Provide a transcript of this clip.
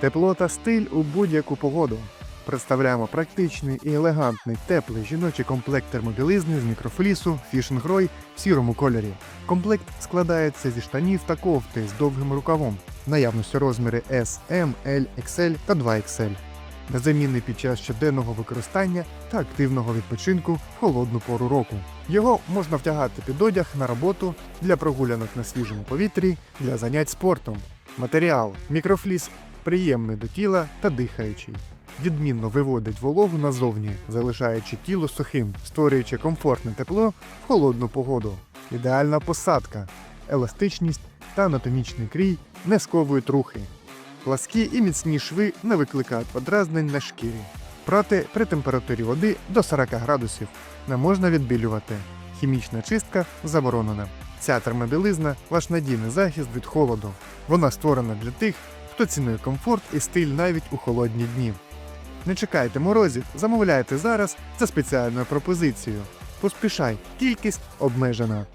Тепло та стиль у будь-яку погоду. Представляємо практичний і елегантний теплий жіночий комплект термобілизни з мікрофлісу Roy в сірому кольорі. Комплект складається зі штанів та кофти з довгим рукавом, наявності розміри S, M, L, XL та 2XL. Незамінний під час щоденного використання та активного відпочинку в холодну пору року. Його можна втягати під одяг на роботу для прогулянок на свіжому повітрі, для занять спортом. Матеріал мікрофліс приємний до тіла та дихаючий. Відмінно виводить вологу назовні, залишаючи тіло сухим, створюючи комфортне тепло в холодну погоду. Ідеальна посадка, еластичність та анатомічний крій не сковують рухи. Пласкі і міцні шви не викликають подразнень на шкірі. Прати при температурі води до 40 градусів не можна відбілювати. Хімічна чистка заборонена. Ця термобілизна ваш надійний захист від холоду. Вона створена для тих, хто цінує комфорт і стиль навіть у холодні дні. Не чекайте морозів, замовляйте зараз за спеціальною пропозицією. Поспішай, кількість обмежена.